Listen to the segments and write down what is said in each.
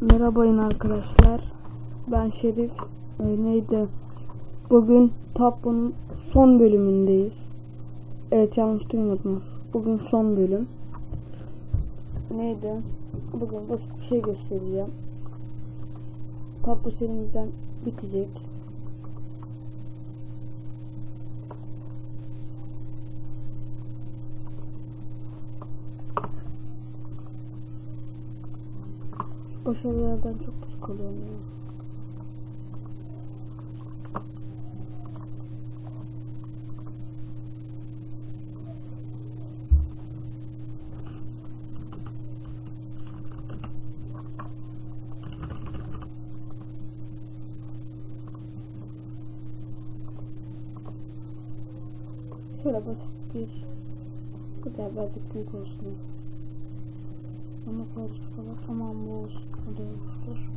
Merhabayın arkadaşlar. Ben Şerif. Ee, neydi? Bugün Tapu'nun son bölümündeyiz. Evet yanlış duymadınız. Bugün son bölüm. Neydi? Bugün basit bir şey göstereceğim. Tapu serimizden bitecek. Başarılardan çok sıkılıyorum ya. Şöyle basit bir bu kadar birazcık büyük olsun. Ama karışık falan tamam bu olsun. Olmuştur.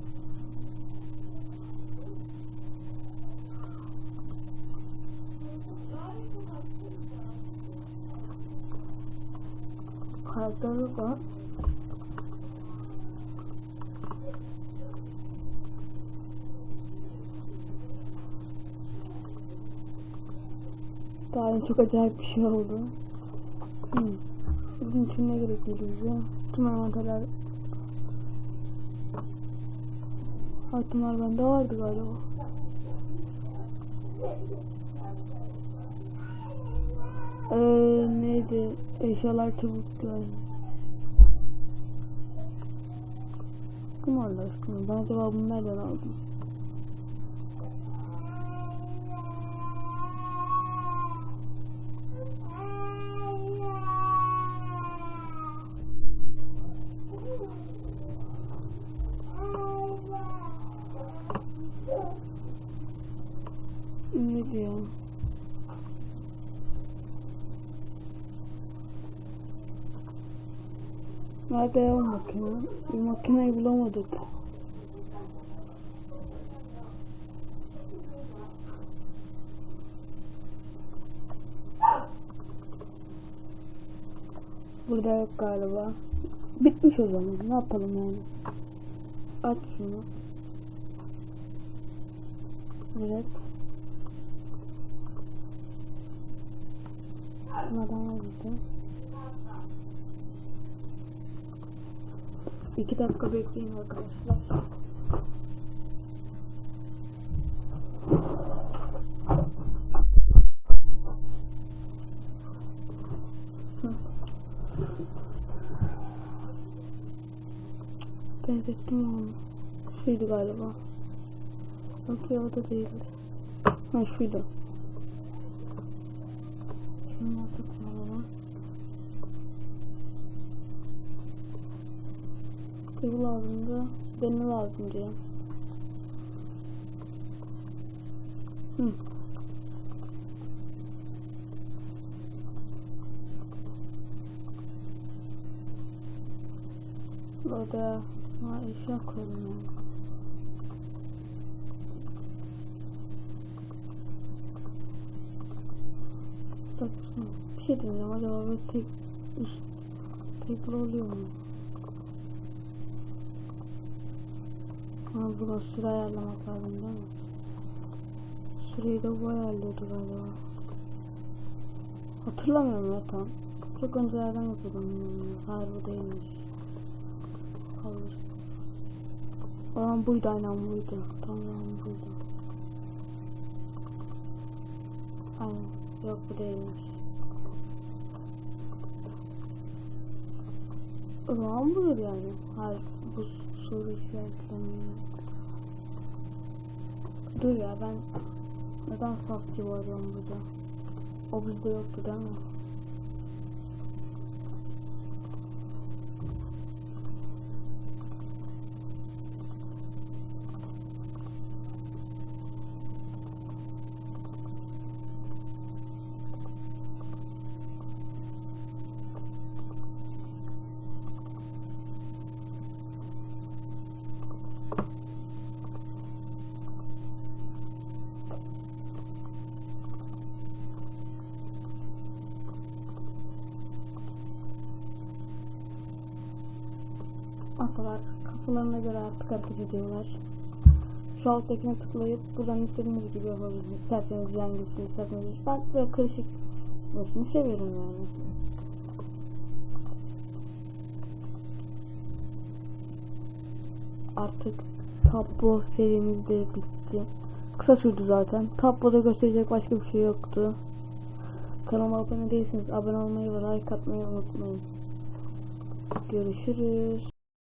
Karakteri var. Daha çok acayip bir şey oldu. Hmm. Bizim için ne gerekliydi bize? Tüm envanterler Hatunlar bende vardı galiba. Ee, neydi? Eşyalar çubuklar. Kim Allah aşkına? Ben acaba bunu nereden aldım? Nerede ya o makine? Bir makineyi bulamadık. Burada yok galiba. Bitmiş o zaman. Ne yapalım yani? Aç şunu. Evet. Bunlardan aldım. İki bekleyin arkadaşlar. Hı. Benzettim onu. Şuydu galiba. Yok ya o da değildi. Ha şuydu. Bu lazımdı. Beni lazım diyor. Hı. Burada ha, eşya. Saçma. Bir şey diyeceğim acaba böyle tek tekrar oluyor mu? Ha burada süre ayarlamak lazım değil mi? Süreyi de bu ayarlıyordu galiba. Hatırlamıyorum ya tam. Çok öncelerden yapıyordum. Hayır bu değilmiş. Hayır. Olan buydu aynen buydu. Tamam buydu. Aynen. Yok bu değilmiş. O zaman budur yani. Hayır bu soru işaretlerini. Dur ya ben neden safçı arıyorum burada? O bizde yoktu değil mi? Atalar kafalarına göre artık hareket ediyorlar. Şu alttakine tıklayıp buradan istediğiniz gibi yapabilirsiniz. İsterseniz yan gitsin, ben böyle karışık olmasını seviyorum yani. Artık Tablo serimiz de bitti. Kısa sürdü zaten. Tabloda gösterecek başka bir şey yoktu. Kanalıma abone değilseniz abone olmayı ve like atmayı unutmayın. Görüşürüz.